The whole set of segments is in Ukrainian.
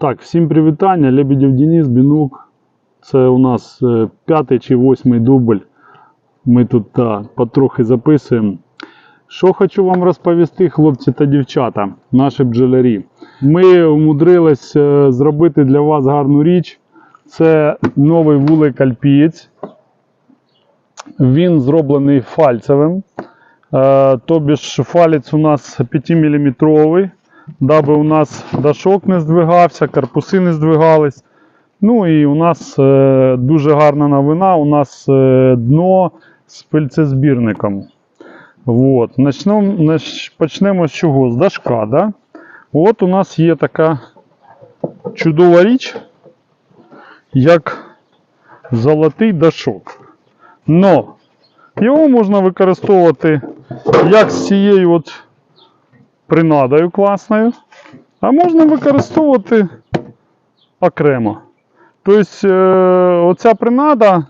Так, всім привітання. Лебедєв Денис, Бінук. Це у нас е, п'ятий чи восьмий дубль. Ми тут та, потрохи записуємо. Що хочу вам розповісти, хлопці та дівчата, наші бджолярі. Ми умудрились е, зробити для вас гарну річ. Це новий вулик Альпієць. Він зроблений фальцевим. Е, Тобі ж фалець у нас 5-мм, даби у нас дашок не здвигався, корпуси не здвигались. Ну і у нас е, дуже гарна новина. У нас е, дно з пильцезбірником. Вот. Начнемо, нач, почнемо з чого? З дашка. Да? От у нас є така чудова річ, як золотий дашок. Но його можна використовувати як з цією от принадою класною, а можна використовувати окремо. Тобто, е, оця принада,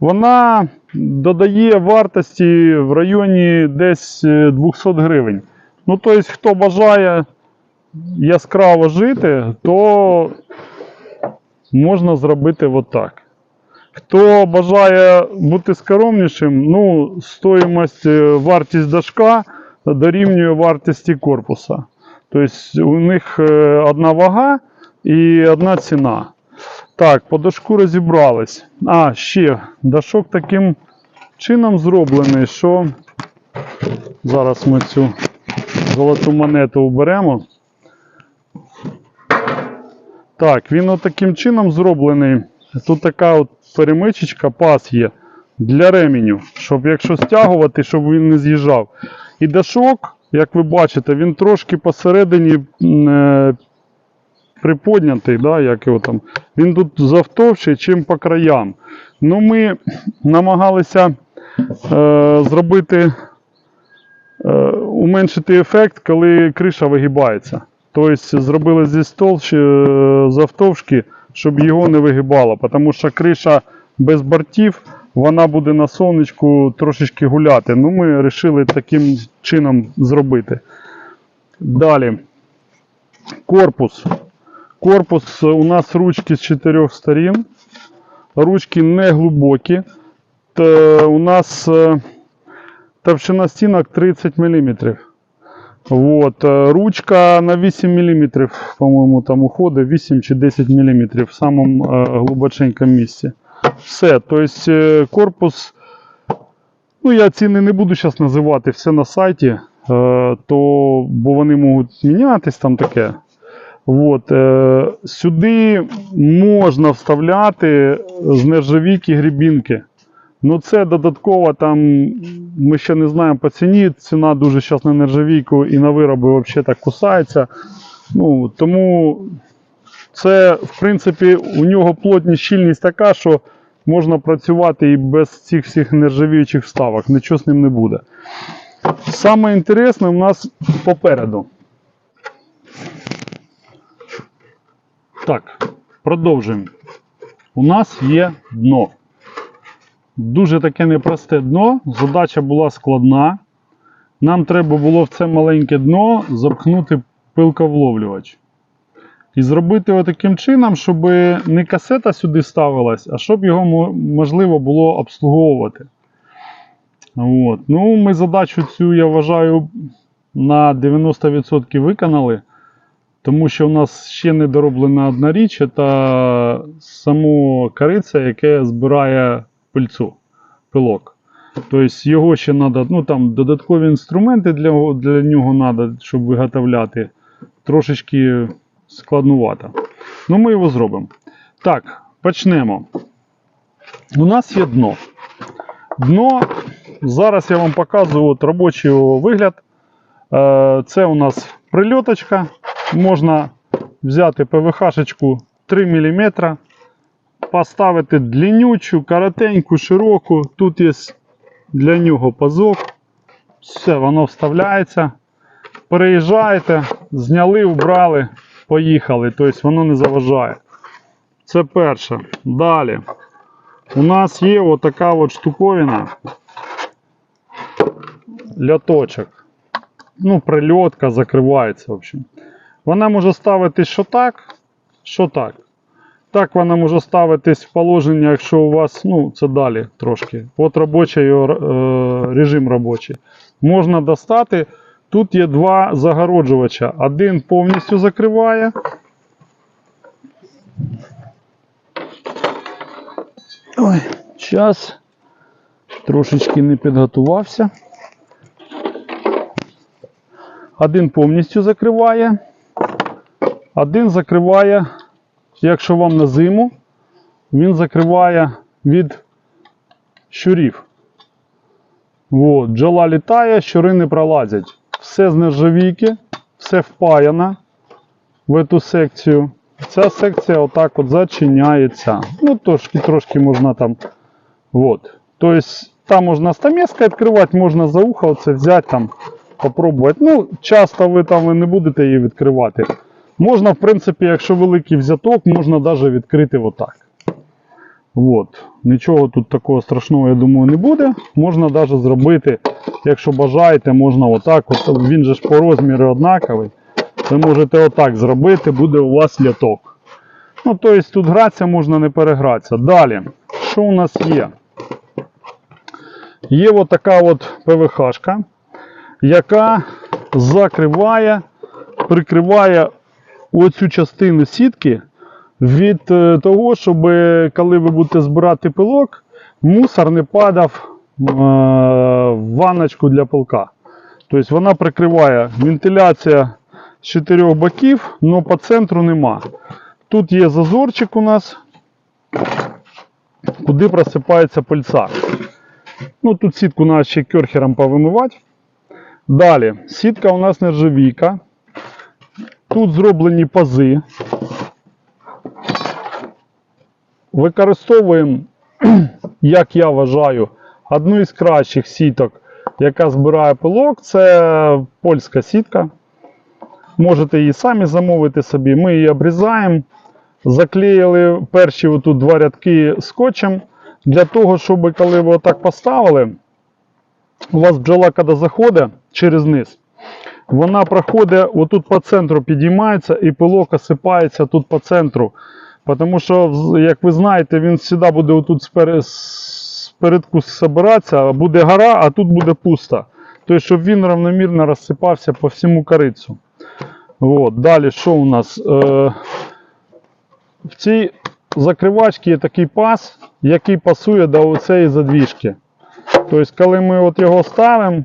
вона додає вартості в районі десь е, 200 гривень. Ну, тобто, хто бажає яскраво жити, то можна зробити отак. Хто бажає бути скромнішим, ну, стоїмость, е, вартість дашка дорівнює вартості корпуса. Тобто у них е, одна вага і одна ціна. Так, по дашку розібрались. А, ще дашок таким чином зроблений, що зараз ми цю золоту монету уберемо. Так, він от таким чином зроблений. Тут така от перемичечка, пас є для ременю, щоб якщо стягувати, щоб він не з'їжджав. І дашок, як ви бачите, він трошки посередині е, приподнятий, да, як його там. Він тут завтовший, чим по краям. Ну, ми намагалися е, зробити, е, уменшити ефект, коли криша вигибається. Тобто зробили зі столщ е, завтовшки, щоб його не вигибало, тому що криша без бортів, вона буде на сонечку трошечки гуляти. Ну, ми вирішили таким чином зробити. Далі. Корпус. Корпус у нас ручки з чотирьох сторін. Ручки не глибокі. Та у нас е, товщина стінок 30 мм. Вот. е, Ручка на 8 мм, по-моєму, там уходить 8 чи 10 мм в самому е, глибоченькому місці. Все. Тобто е, корпус, ну я ціни не буду зараз називати, все на сайті, е, то, бо вони можуть мінятись там таке. От, е, сюди можна вставляти з нержавійки грібінки. Ну це додатково там, ми ще не знаємо по ціні. Ціна дуже зараз на нержавійку і на вироби взагалі так кусається. Ну, тому це, в принципі, у нього плотність, щільність така, що можна працювати і без цих всіх нержавіючих вставок. Нічого з ним не буде. Саме інтересне у нас попереду. Так, продовжуємо. У нас є дно. Дуже таке непросте дно. Задача була складна. Нам треба було в це маленьке дно запхнути пилковловлювач. І зробити його таким чином, щоб не касета сюди ставилась, а щоб його можливо було обслуговувати. От. Ну, ми задачу цю, я вважаю, на 90% виконали. Тому що у нас ще не дороблена одна річ, це само кориця, яке збирає пильцу, пилок. Тобто його ще треба, ну там додаткові інструменти для, для нього треба, щоб виготовляти. Трошечки складнувато. Ну, ми його зробимо. Так, почнемо. У нас є дно. Дно, зараз я вам показую от робочий вигляд. Е, Це у нас прильоточка. Можна взяти ПВХ-шечку 3 мм, поставити длиннючу, коротеньку, широку. Тут є для нього пазок. Все, воно вставляється. Переїжджаєте, зняли, вбрали, поїхали. Тобто воно не заважає. Це перше. Далі. У нас є отака от штуковина. Ляточок. Ну, прильотка закривається, в общем. Вона може ставитись що так, що так. Так вона може ставитись в положення, якщо у вас, ну, це далі трошки. От робочий е, режим робочий. Можна достати. Тут є два загороджувача. Один повністю закриває. Ой, час. Трошечки не підготувався. Один повністю закриває. Один закриває, якщо вам на зиму, він закриває від щурів. От, бджола літає, щури не пролазять. Все з нержавійки, все впаяно в цю секцію. Ця секція отак от зачиняється. Ну, трошки, трошки можна там. Вот. Тобто там можна стамеска відкривати, можна за ухо оце взяти там, попробувати. Ну, часто ви там ви не будете її відкривати. Можна, в принципі, якщо великий взяток, можна навіть відкрити отак. От. Нічого тут такого страшного, я думаю, не буде. Можна навіть зробити, якщо бажаєте, можна отак. От, він же ж по розміру однаковий. Ви можете отак зробити, буде у вас ляток. Ну, тобто тут гратися можна не перегратися. Далі, що у нас є? Є от така от ПВХ-шка, яка закриває, прикриває оцю частину сітки від е, того, щоб коли ви будете збирати пилок, мусор не падав ванночку для пилка. Тобто вона прикриває вентиляція з чотирьох боків, але по центру нема. Тут є зазорчик у нас, куди просипається пильця. Ну, тут сітку треба ще керхером повимивати. Далі, сітка у нас нержавійка. Тут зроблені пази. Використовуємо, як я вважаю, одну із кращих сіток, яка збирає пилок. Це польська сітка. Можете її самі замовити собі. Ми її обрізаємо. Заклеїли перші отут два рядки скотчем. Для того, щоб коли ви отак поставили, у вас бджола, коли заходить через низ, вона проходить отут по центру підіймається і пилок осипається тут по центру. Тому що, як ви знаєте, він завжди буде отут спер- спередку збиратися, буде гора, а тут буде пусто. Тобто, щоб він равномірно розсипався по всьому корицю. От. Далі, що у нас? Е, в цій закривачці є такий пас, який пасує до цієї задвіжки. Тобто, коли ми от його ставимо,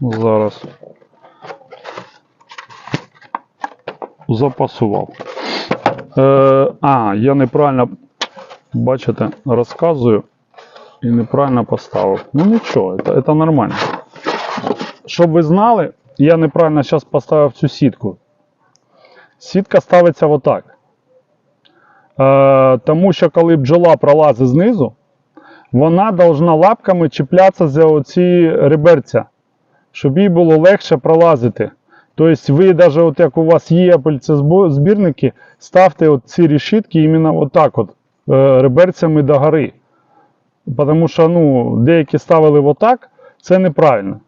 зараз запасував. Е, а, я неправильно, бачите, розказую і неправильно поставив. Ну нічого, це, це нормально. Щоб ви знали, я неправильно зараз поставив цю сітку. Сітка ставиться отак. Е, тому що коли бджола пролазить знизу, вона повинна лапками чіплятися за оці реберця, щоб їй було легше пролазити. Тобто ви навіть от як у вас є пальцезбірники, ставте от ці решітки іменно отак от, е, реберцями до гори. Тому що ну, деякі ставили отак, це неправильно.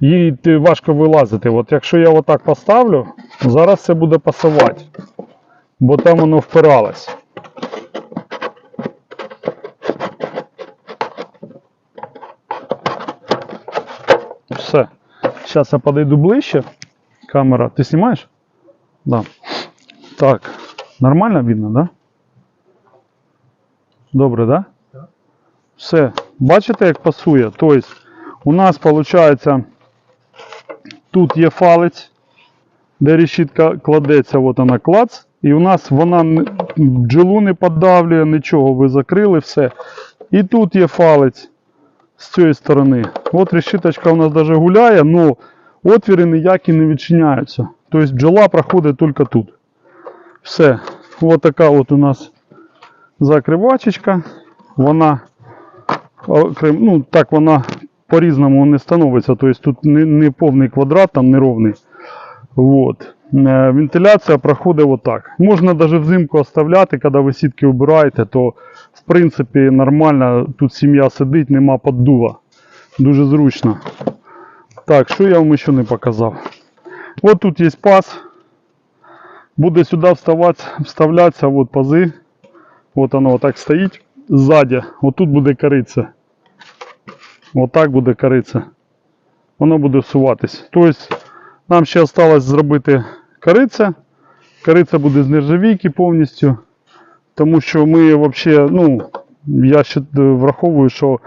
Їй важко вилазити. От якщо я отак поставлю, зараз це буде пасувати, бо там воно впиралось. Все. Зараз я подойду ближче. Камера. Ти знімаєш? Да. Так. Нормально видно, да? Добре, да? Все. Бачите, як пасує? Тобто, у нас виходить, тут є фалець, де решітка кладеться, от вона клац. І у нас вона бджолу не подавлює, нічого, ви закрили все. І тут є фалець з цієї сторони. От решіточка у нас навіть гуляє, але отвіри ніякі не відчиняються. Тобто бджола проходить тільки тут. Все. Ось така от у нас закривачечка. Вона ну так вона по-різному не становиться. Тобто тут не, не повний квадрат, там не ровний. Вот. Е, Вентиляція проходить отак. Можна навіть взимку оставляти, коли ви сітки обираєте, то в принципі нормально тут сім'я сидить, нема поддува. Дуже зручно. Так, що я вам ще не показав? От тут є паз. Буде сюди вставлятися от пази. От воно отак стоїть ззаді. Отут буде кориця. Отак буде кориця. Воно буде всуватись. Тобто нам ще залишилось зробити кориця. Кориця буде з нержавійки повністю. Тому що ми взагалі, ну, я ще враховую, що е,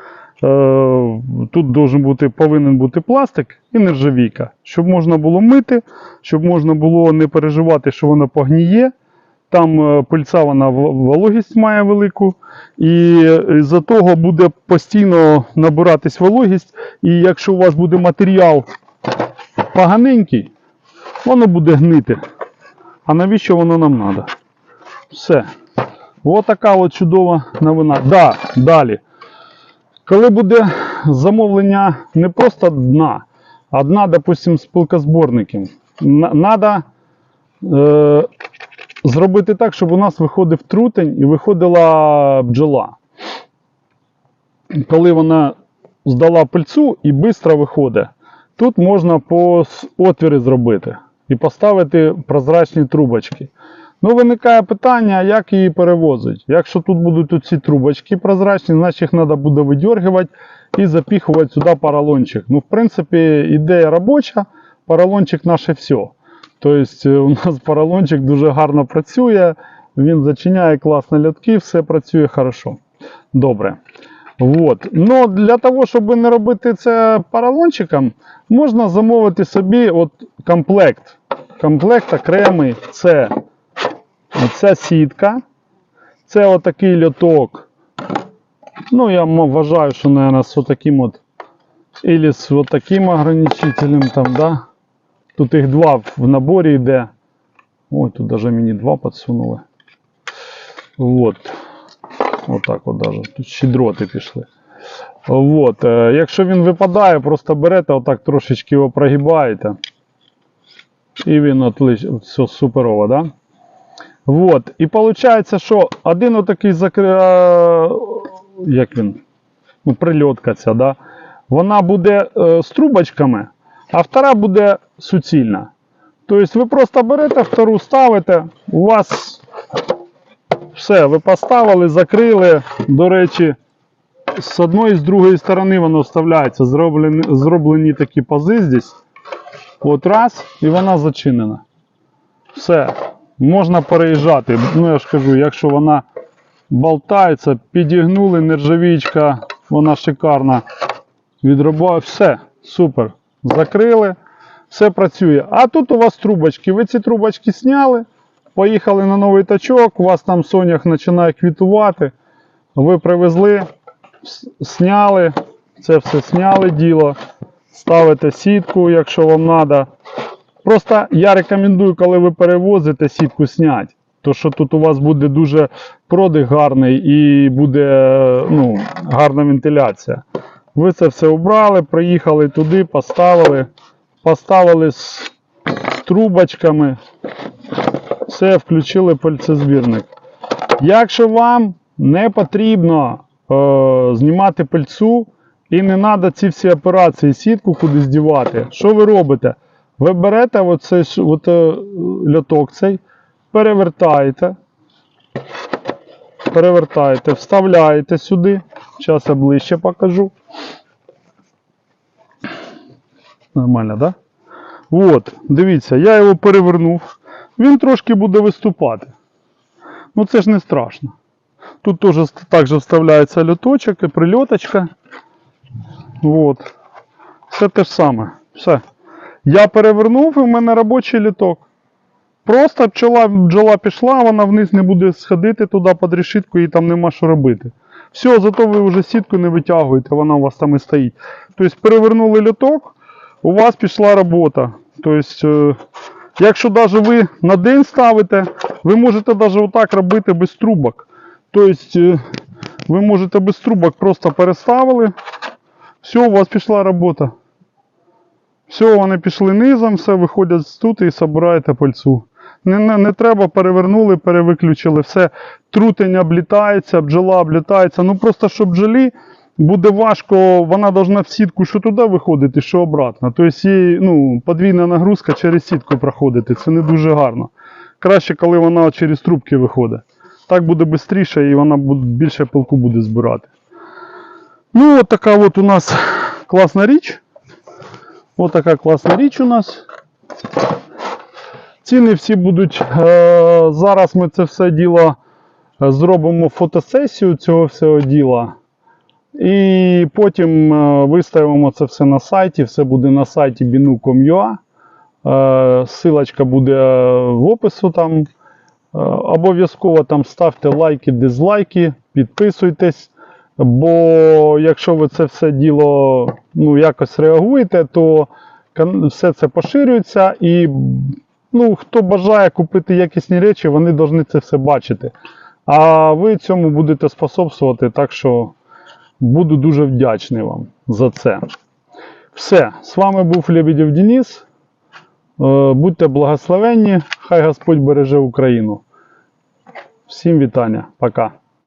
тут должен бути, повинен бути пластик і нержавійка, щоб можна було мити, щоб можна було не переживати, що воно погніє. Там е, пильця вона вологість має велику, і з-за того буде постійно набиратись вологість. І якщо у вас буде матеріал поганенький, воно буде гнити. А навіщо воно нам треба? Все. Ось така от чудова новина. Да, далі. Коли буде замовлення не просто дна, а дна, допустим, з пилкозборників, треба е, зробити так, щоб у нас виходив трутень і виходила бджола. Коли вона здала пильцу і швидко виходить, тут можна по отвіри зробити і поставити прозрачні трубочки. Ну, виникає питання, як її перевозить. Якщо тут будуть ці трубочки прозрачні, значить їх треба буде видергувати і запіхувати сюди поролончик. Ну, в принципі, ідея робоча, поролончик наше все. Тобто у нас поролончик дуже гарно працює, він зачиняє класно льотки, все працює хорошо. Добре. Вот. Ну, для того, щоб не робити це поролончиком, можна замовити собі от комплект. Комплект окремий це Оця сітка. Це отакий льоток. Ну, я вважаю, що, мабуть, з отаким от. Ілі з отаким ограничителем там, да? Тут їх два в наборі йде. Ой, тут даже мені два підсунули. Вот. Отак от даже. Тут щедроти пішли. Вот. е, Якщо він випадає, просто берете, отак трошечки його прогибаєте. І він от все суперово, да? Вот. І виходить, що один отакий закри... е, як він? Ну, прильотка ця, да? вона буде е, з трубочками, а втора буде суцільна. Тобто ви просто берете втору, ставите, у вас все, ви поставили, закрили. До речі, з одної і з другої сторони воно вставляється. Зроблені, зроблені такі пази здесь. От раз, і вона зачинена. Все можна переїжджати. Ну, я ж кажу, якщо вона болтається, підігнули, нержавічка, вона шикарна. Відрубає, все, супер. Закрили, все працює. А тут у вас трубочки. Ви ці трубочки зняли, поїхали на новий тачок, у вас там сонях починає квітувати. Ви привезли, сняли, це все сняли діло. Ставите сітку, якщо вам треба. Просто я рекомендую, коли ви перевозите сітку снять. То що тут у вас буде дуже продих гарний і буде ну, гарна вентиляція. Ви це все обрали, приїхали туди, поставили, поставили з, трубочками, все, включили пальцезбірник. Якщо вам не потрібно е, знімати пильцу і не треба ці всі операції, сітку кудись дівати, що ви робите? Ви берете оцей ж- от, е, льоток цей, перевертаєте, перевертаєте, вставляєте сюди. Зараз я ближче покажу. Нормально, так? Да? От, дивіться, я його перевернув. Він трошки буде виступати. Ну це ж не страшно. Тут теж ст- також вставляється льоточок і прильоточка. От. Все те ж саме. Все. Я перевернув і в мене робочий літок. Просто пчола, бджола пішла, вона вниз не буде сходити туди під решітку і там нема що робити. Все, зато ви вже сітку не витягуєте, вона у вас там і стоїть. Тобто перевернули літок, у вас пішла робота. Тобто, е, якщо навіть ви на день ставите, ви можете навіть отак робити без трубок. Тобто, е, ви можете без трубок просто переставили. Все, у вас пішла робота. Все, вони пішли низом, все виходять з тут і збираєте пальцу. Не, не, не треба, перевернули, перевиключили, все. Трутень облітається, бджола облітається. Ну просто щоб бджолі буде важко, вона должна в сітку що туди виходити, що обратно. Тобто їй ну, подвійна нагрузка через сітку проходити. Це не дуже гарно. Краще, коли вона через трубки виходить. Так буде швидше і вона більше пилку буде збирати. Ну, от така от у нас класна річ. Ось така класна річ у нас. Ціни всі будуть. Е, зараз ми це все діло е, зробимо фотосесію цього всього діла. І потім е, виставимо це все на сайті. Все буде на сайті binu.com.ua. Силочка буде в опису там. Обов'язково там ставте лайки, дизлайки, підписуйтесь. Бо якщо ви це все діло ну, якось реагуєте, то все це поширюється і ну, хто бажає купити якісні речі, вони повинні це все бачити. А ви цьому будете способствувати, так що буду дуже вдячний вам за це. Все, з вами був Лебедєв Денис. Е, Будьте благословенні, хай Господь береже Україну. Всім вітання, пока.